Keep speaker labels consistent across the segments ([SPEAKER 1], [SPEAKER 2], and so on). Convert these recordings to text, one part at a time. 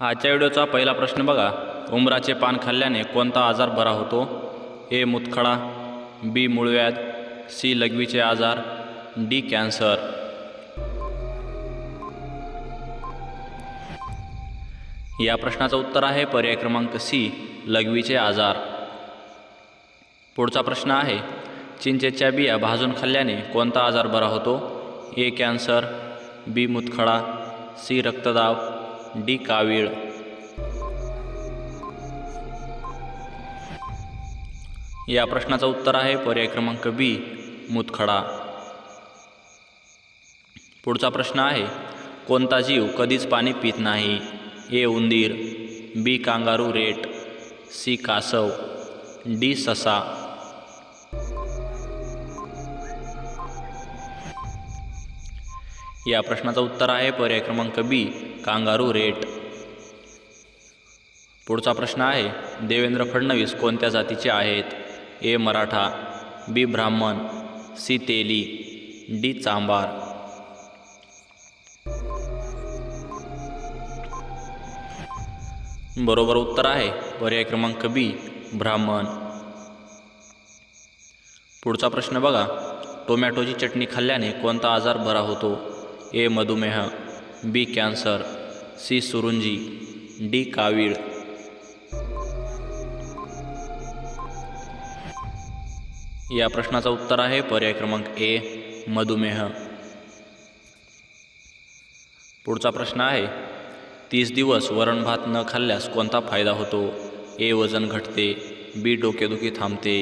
[SPEAKER 1] आजच्या व्हिडिओचा पहिला प्रश्न बघा. उमराचे पान खाल्ल्याने कोणता आजार बरा होतो? ए मुतखडा बी मूळव्याध सी लघवीचे आजार डी कॅन्सर. या प्रश्नाचं उत्तर आहे पर्याय क्रमांक सी लघवीचे आजार. पुढचा प्रश्न आहे चिंचेच्या बिया भाजून खाल्ल्याने कोणता आजार बरा होतो? ए कॅन्सर बी मुतखडा सी रक्तदाब डी कावीळ. या प्रश्नाचं उत्तर आहे पर्याय क्रमांक बी मुतखडा. पुढचा प्रश्न आहे कोणता जीव कधीच पाणी पित नाही? ए उंदीर बी कांगारू रेट सी कासव डी ससा. या प्रश्नाचं उत्तर आहे पर्याय क्रमांक बी कांगारू रेट. पुढचा प्रश्न आहे देवेंद्र फडणवीस कोणत्या जातीचे आहेत? ए मराठा बी ब्राह्मण सी तेली डी चांबार. बरोबर उत्तर आहे पर्याय क्रमांक बी ब्राह्मण. पुढचा प्रश्न बघा टोमॅटोची चटणी खाल्ल्याने कोणता आजार बरा होतो? ए मधुमेह. बी कॅन्सर सी सुरुंजी डी कावीळ. या प्रश्नाचं उत्तर आहे पर्याय क्रमांक ए मधुमेह. पुढचा प्रश्न आहे तीस दिवस वरण भात न खाल्ल्यास कोणता फायदा होतो? ए वजन घटते बी डोकेदुखी थांबते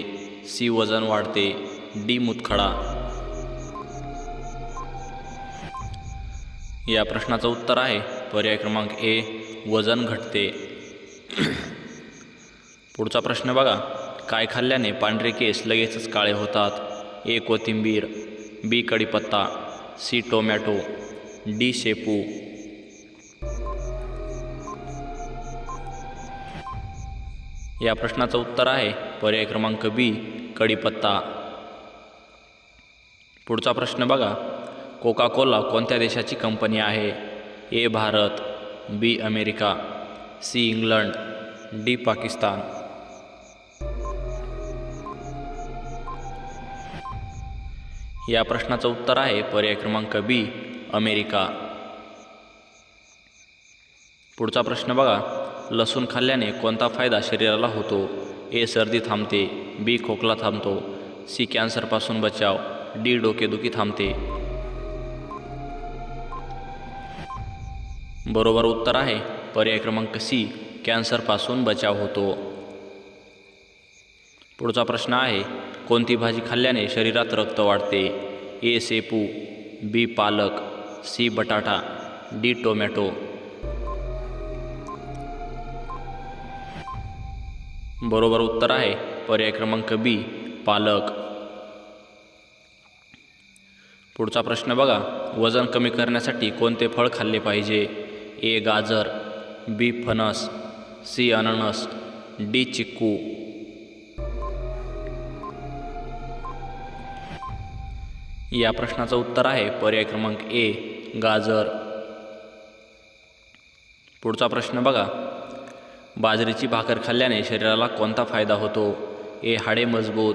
[SPEAKER 1] सी वजन वाढते डी मुतखडा. या प्रश्नाचं उत्तर आहे. पर्याय क्रमांक ए वजन घटते. पुढचा प्रश्न बघा. काय खाल्ल्याने पांढरे केस लगेचच काळे होतात? ए कोथिंबीर. बी कढीपत्ता. C tomato. डी शेपू. या प्रश्नाचं उत्तर आहे. पर्याय क्रमांक बी कढीपत्ता. पुढचा प्रश्न बघा. कोका कोला कोणत्या देशाची कंपनी आहे? A Bharat B America C England D Pakistan. या प्रश्नाचं उत्तर आहे पर्याय क्रमांक बी अमेरिका. पुढचा प्रश्न बघा. लसूण खाल्ल्याने कोणता फायदा शरीराला होतो? ए सर्दी थांबते. बी खोकला थांबतो. सी कॅन्सरपासून बचाव. डी डोकेदुखी थांबते. बरोबर उत्तर आहे. पर्याय क्रमांक सी कॅन्सरपासून बचाव होतो. पुढचा प्रश्न आहे कोणती भाजी खाल्ल्याने शरीरात रक्त वाढते? ए सेपू बी पालक सी बटाटा डी टोमॅटो. बरोबर उत्तर आहे पर्याय क्रमांक बी पालक. पुढचा प्रश्न बघा वजन कमी करण्यासाठी कोणते फळ खाल्ले पाहिजे? ए गाजर बी फणस सी अननस डी चिक्कू. या प्रश्नाचं उत्तर आहे पर्याय क्रमांक ए गाजर. पुढचा प्रश्न बघा. बाजरीची भाकर खाल्ल्याने शरीराला कोणता फायदा होतो? ए हाडे मजबूत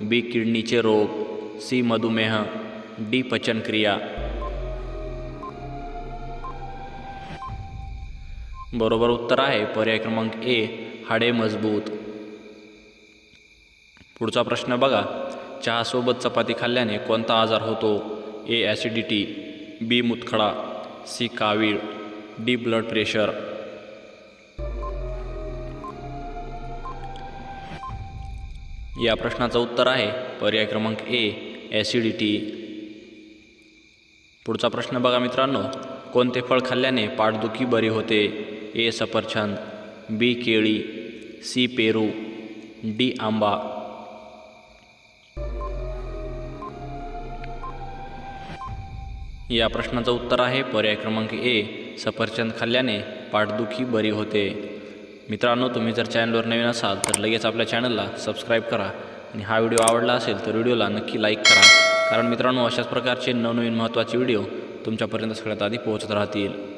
[SPEAKER 1] बी किडनीचे रोग सी मधुमेह डी पचनक्रिया. बरोबर उत्तर आहे. पर्याय क्रमांक ए हाडे मजबूत. पुढचा प्रश्न बघा. चहासोबत चपाती खाल्ल्याने कोणता आजार होतो? A acidity. बी मुतखडा. सी कावीळ. D blood pressure. या प्रश्नाचं उत्तर आहे. पर्याय क्रमांक ए ॲसिडिटी. पुढचा प्रश्न बघा मित्रांनो. कोणते फळ खाल्ल्याने पाठदुखी बरी होते? ए सफरचंद बी केळी सी पेरू डी आंबा. या प्रश्नाचं उत्तर आहे पर्याय क्रमांक ए सफरचंद खाल्ल्याने पाठदुखी बरी होते. मित्रांनो तुम्ही जर चॅनलवर नवीन असाल तर लगेच आपल्या चॅनलला सबस्क्राईब करा आणि हा व्हिडिओ आवडला असेल तर व्हिडिओला नक्की लाईक करा. कारण मित्रांनो अशाच प्रकारचे नवनवीन महत्त्वाचे व्हिडिओ तुमच्यापर्यंत सगळ्यात आधी पोहोचत राहतील.